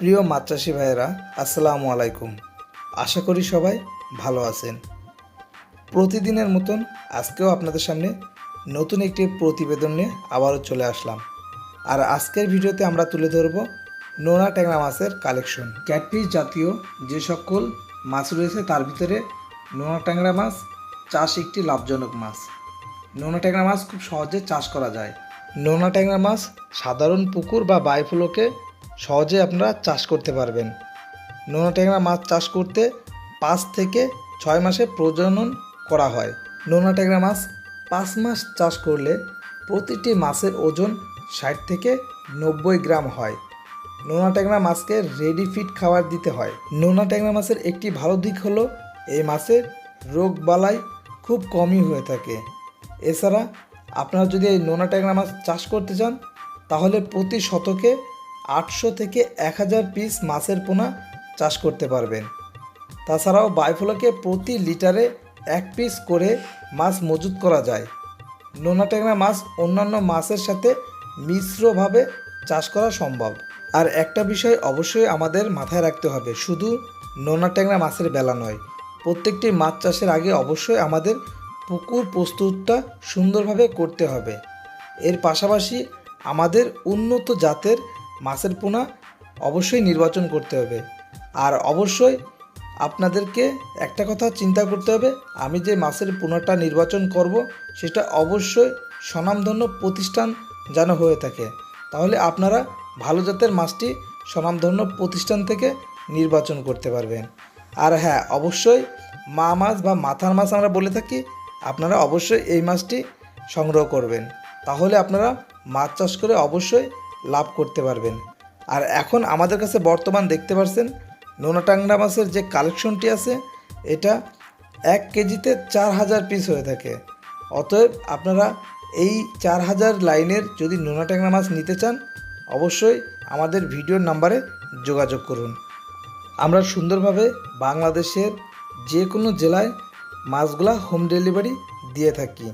প্রিয় মাছ চাষি ভাইয়েরা আসসালামু আলাইকুম। আশা করি সবাই ভালো আছেন। প্রতিদিনের মতন আজকেও আপনাদের সামনে নতুন একটি প্রতিবেদন নিয়ে আবারও চলে আসলাম। আর আজকের ভিডিওতে আমরা তুলে ধরব নোনা ট্যাংরা মাছের কালেকশন। ক্যাটফিশ জাতীয় যে সকল মাছ রয়েছে তার ভিতরে নোনা ট্যাংরা মাছ চাষ একটি লাভজনক মাছ। নোনা ট্যাংরা মাছ খুব সহজে চাষ করা যায়। নোনা ট্যাংরা মাছ সাধারণ পুকুর বা বাইফুলোকে সহজে আপনারা চাষ করতে পারবেন। নোনা ট্যাংরা মাছ চাষ করতে পাঁচ থেকে ছয় মাসে প্রজনন করা হয়। নোনা ট্যাংরা মাছ পাঁচ মাস চাষ করলে প্রতিটি মাছের ওজন ষাট থেকে নব্বই গ্রাম হয়। নোনা ট্যাংরা মাছকে রেডি ফিড খাবার দিতে হয়। নোনা ট্যাংরা মাছের একটি ভালো দিক হলো, এই মাছের রোগ বালাই খুব কমই হয়ে থাকে। এছাড়া আপনারা যদি এই নোনা ট্যাংরা মাছ চাষ করতে চান, তাহলে প্রতি শতকে আটশো থেকে এক হাজার পিস মাছের পোনা চাষ করতে পারবেন। তাছাড়াও বাইফুলাকে প্রতি লিটারে এক পিস করে মাছ মজুত করা যায়। নোনা ট্যাংরা মাছ অন্যান্য মাছের সাথে মিশ্রভাবে চাষ করা সম্ভব। আর একটা বিষয় অবশ্যই আমাদের মাথায় রাখতে হবে, শুধু নোনা ট্যাংরা মাছের বেলা নয়, প্রত্যেকটি মাছ চাষের আগে অবশ্যই আমাদের পুকুর প্রস্তুতটা সুন্দরভাবে করতে হবে। এর পাশাপাশি আমাদের উন্নত জাতের মাছের পোনা অবশ্যই নির্বাচন করতে হবে। আর অবশ্যই আপনাদেরকে একটা কথা চিন্তা করতে হবে, আমি যে মাছের পোনাটা নির্বাচন করব, সেটা অবশ্যই স্বনামধন্য প্রতিষ্ঠান যেন হয়ে থাকে। তাহলে আপনারা ভালো জাতের মাছটি স্বনামধন্য প্রতিষ্ঠান থেকে নির্বাচন করতে পারবেন। আর হ্যাঁ অবশ্যই মা মাছ বা মাথার মাছ আমরা বলে থাকি, আপনারা অবশ্যই এই মাছটি সংগ্রহ করবেন। তাহলে আপনারা মাছ চাষ করে অবশ্যই লাভ করতে পারবেন। আর এখন আমাদের কাছে বর্তমান দেখতে পাচ্ছেন নোনা টাংরা মাছের যে কালেকশনটি আছে, এটা এক কেজিতে চার হাজার পিস হয়ে থাকে। অতএব আপনারা এই চার হাজার লাইনের যদি নোনা ট্যাংরা মাছ নিতে চান, অবশ্যই আমাদের ভিডিওর নাম্বারে যোগাযোগ করুন। আমরা সুন্দরভাবে বাংলাদেশের যে কোনো জেলায় মাছগুলা হোম ডেলিভারি দিয়ে থাকি।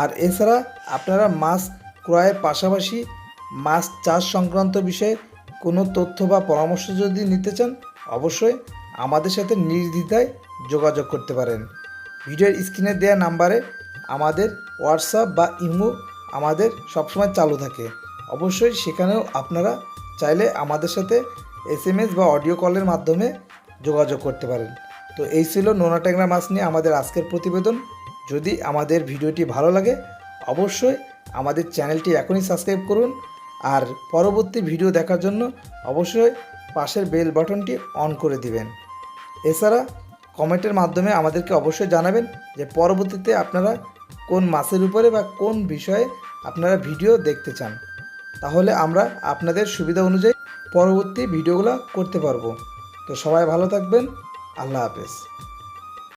আর এছাড়া আপনারা মাছ ক্রয়ের পাশাপাশি মাছ চাষ সংক্রান্ত বিষয়ে কোনো তথ্য বা পরামর্শ যদি নিতে চান, অবশ্যই আমাদের সাথে নির্দ্বিধায় যোগাযোগ করতে পারেন। ভিডিওর স্ক্রিনে দেওয়া নাম্বারে আমাদের হোয়াটসঅ্যাপ বা ইমো আমাদের সবসময় চালু থাকে। অবশ্যই সেখানেও আপনারা চাইলে আমাদের সাথে এস এম এস বা অডিও কলের মাধ্যমে যোগাযোগ করতে পারেন। তো এই ছিল নোনা ট্যাংরা মাছ নিয়ে আমাদের আজকের প্রতিবেদন। যদি আমাদের ভিডিওটি ভালো লাগে, অবশ্যই আমাদের চ্যানেলটি এখনই সাবস্ক্রাইব করুন। আর পরবর্তী ভিডিও দেখার জন্য অবশ্যই পাশের বেল বাটনটি অন করে দিবেন। এছাড়া কমেন্টের মাধ্যমে আমাদেরকে অবশ্যই জানাবেন যে পরবর্তীতে আপনারা কোন মাছের উপরে বা কোন বিষয়ে আপনারা ভিডিও দেখতে চান। তাহলে আমরা আপনাদের সুবিধা অনুযায়ী পরবর্তী ভিডিওগুলো করতে পারব। তো সবাই ভালো থাকবেন। আল্লাহ হাফেজ।